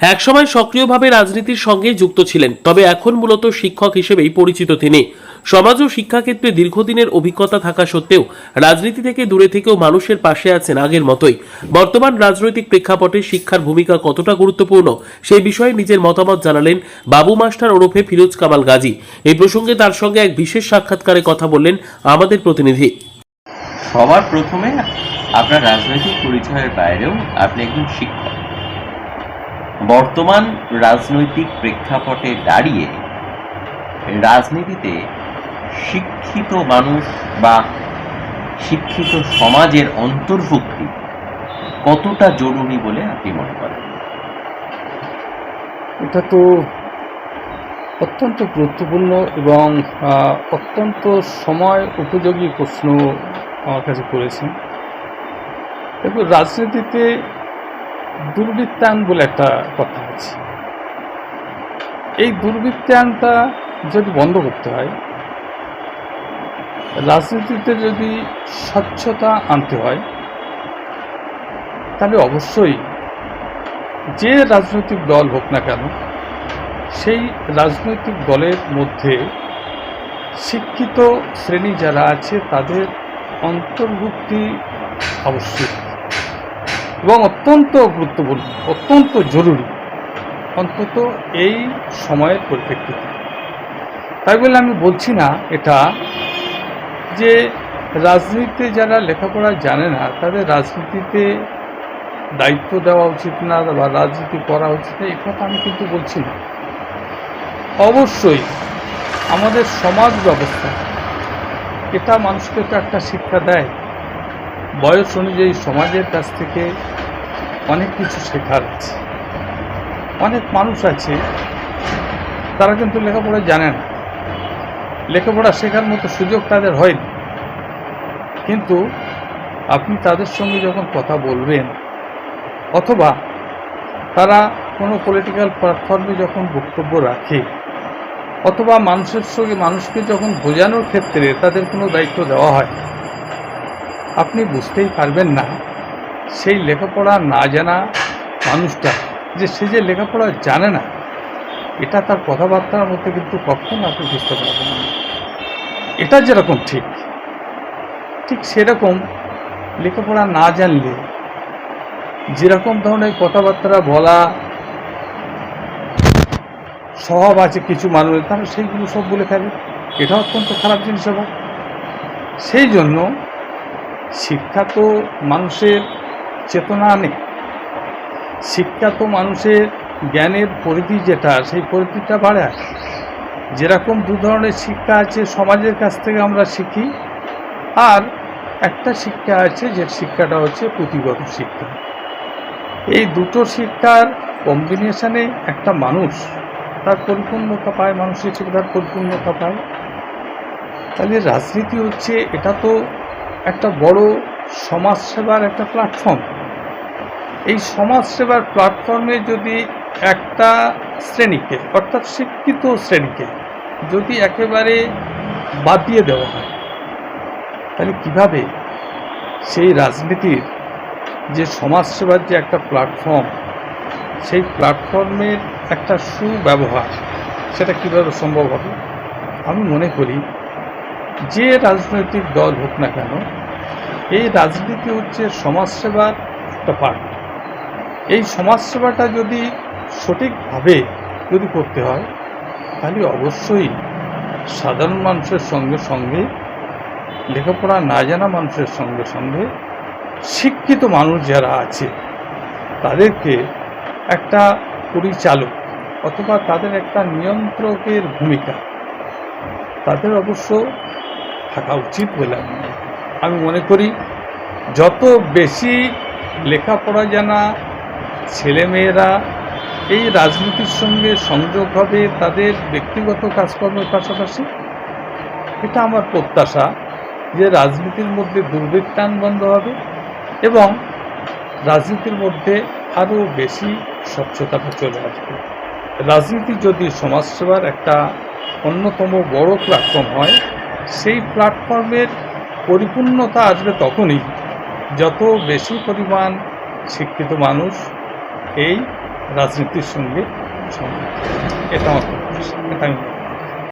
একসময় সক্রিয়ভাবে রাজনীতির সঙ্গে যুক্ত ছিলেন, তবে এখন মূলত শিক্ষক হিসেবেই পরিচিত তিনি। সমাজ ও শিক্ষাক্ষেত্রে দীর্ঘদিনের অভিজ্ঞতা থাকা সত্ত্বেও রাজনীতি থেকে দূরে থেকেও মানুষের পাশে আছেন আগের মতোই। বর্তমান রাজনৈতিক প্রেক্ষাপটে শিক্ষার ভূমিকা কতটা গুরুত্বপূর্ণ, সেই বিষয়ে নিজের মতামত জানালেন বাবু মাস্টার ওরফে ফিরোজ কামাল গাজী। এই প্রসঙ্গে তার সঙ্গে এক বিশেষ সাক্ষাৎকারে কথা বললেন আমাদের প্রতিনিধি। সবার প্রথমে আপনার রাজনৈতিক পরিচয়ের বাইরেও আপনি একজন শিক্ষক। বর্তমান রাজনৈতিক প্রেক্ষাপটে দাঁড়িয়ে রাজনীতিতে শিক্ষিত মানুষ বা শিক্ষিত সমাজের অন্তর্ভুক্তি কতটা জরুরি বলে আপনি মনে করেন? এটা তো অত্যন্ত গুরুত্বপূর্ণ এবং অত্যন্ত সময় উপযোগী প্রশ্ন আমার কাছে করেছেন দেখুন রাজনীতিতে দুর্বৃত্তায়ন বলে একটা কথা আছে। এই দুর্বৃত্তায়নটা যদি বন্ধ করতে হয়, রাজনীতিতে যদি স্বচ্ছতা আনতে হয়, তাহলে অবশ্যই যে রাজনৈতিক দল হোক না কেন, সেই রাজনৈতিক দলের মধ্যে শিক্ষিত শ্রেণি যারা আছে, তাদের অন্তর্ভুক্তি আবশ্যক এবং অত্যন্ত গুরুত্বপূর্ণ, অত্যন্ত জরুরি। অন্তত এই সময়ের পরিপ্রেক্ষিতে। তাই বলে আমি বলছি না এটা যে রাজনীতিতে যারা লেখাপড়া জানে না, তাদের রাজনীতিতে দায়িত্ব দেওয়া উচিত না বা রাজনীতি করা উচিত না, এই কথা আমি কিন্তু বলছি না। অবশ্যই আমাদের সমাজ ব্যবস্থা, এটা মানুষকে তো একটা শিক্ষা দেয়। বয়স অনুযায়ী সমাজের কাছ থেকে অনেক কিছু শেখার আছে। অনেক মানুষ আছে, তারা কিন্তু লেখাপড়া জানে না। লেখাপড়া শেখার মতো সুযোগ তাদের হয়নি। কিন্তু আপনি তাদের সঙ্গে যখন কথা বলবেন, অথবা তারা কোনো পলিটিক্যাল প্ল্যাটফর্মে যখন বক্তব্য রাখে, অথবা মানুষের সঙ্গে মানুষকে যখন বোঝানোর ক্ষেত্রে তাদের কোনো দায়িত্ব দেওয়া হয় আপনি বুঝতেই পারবেন না। সেই লেখাপড়া না জানা মানুষটা যে সে যে লেখাপড়া জানে না, এটা তার কথাবার্তার মধ্যে কিন্তু কখনো আপনি বুঝতে পারবেন না। এটা যেরকম ঠিক ঠিক সেরকম লেখাপড়া না জানলে যেরকম ধরনের কথাবার্তা বলা স্বভাব আছে কিছু মানুষের তারা সেইগুলো সব বলে থাকে এটা অত্যন্ত খারাপ জিনিস হবে। সেই জন্য শিক্ষা তো মানুষের চেতনা আনে শিক্ষা তো মানুষের জ্ঞানের পরিধি যেটা, সেই পরিধিটা বাড়ায় যেরকম দু ধরনের শিক্ষা আছে সমাজের কাছ থেকে আমরা শিখি, আর একটা শিক্ষা আছে যে শিক্ষাটা হচ্ছে পুঁথিগত শিক্ষা। এই দুটো শিক্ষার কম্বিনেশানে একটা মানুষ, তার পরিপূর্ণতা পায়, মানুষের হিসেবে তার পরিপূর্ণতা পায়। তাহলে রাজনীতি হচ্ছে, এটা তো একটা বড় সমাজসেবার একটা প্ল্যাটফর্ম এই সমাজসেবার প্ল্যাটফর্মে যদি একটা শ্রেণীকে, অর্থাৎ শিক্ষিত শ্রেণীকে যদি একেবারে বাদ দিয়ে দেওয়া হয়, তাহলে কীভাবে সেই রাজনীতির যে সমাজসেবার যে একটা প্ল্যাটফর্ম সেই প্ল্যাটফর্মের একটা সুব্যবহার, সেটা কীভাবে সম্ভব হবে? আমি মনে করি যে রাজনৈতিক দল হোক না কেন, এই রাজনীতি হচ্ছে সমাজসেবার একটা পার্ট এই সমাজসেবাটা যদি সঠিকভাবে যদি করতে হয়, তাহলে অবশ্যই সাধারণ মানুষের সঙ্গে সঙ্গে, লেখাপড়া না জানা মানুষের সঙ্গে সঙ্গে, শিক্ষিত মানুষ যারা আছে, তাদেরকে একটা পরিচালক অথবা তাদের একটা নিয়ন্ত্রকের ভূমিকা তাদের অবশ্য থাকা উচিত বলে আমি মনে করি। যত বেশি লেখাপড়া জানা ছেলেমেয়েরা এই রাজনীতির সঙ্গে সংযোগ হবে তাদের ব্যক্তিগত কাজকর্মের পাশাপাশি, এটা আমার প্রত্যাশা যে রাজনীতির মধ্যে দুর্বৃত্তায়ন বন্ধ হবে এবং রাজনীতির মধ্যে আরও বেশি স্বচ্ছতাটা চলে আসবে রাজনীতি যদি সমাজসেবার একটা অন্যতম বড় প্ল্যাটফর্ম হয়, সেই প্ল্যাটফর্মের পরিপূর্ণতা আসবে তখনই যত বেশি পরিমাণ শিক্ষিত মানুষ এই রাজনীতির সঙ্গে সম্পৃক্ত। এটা আমার এটা আমি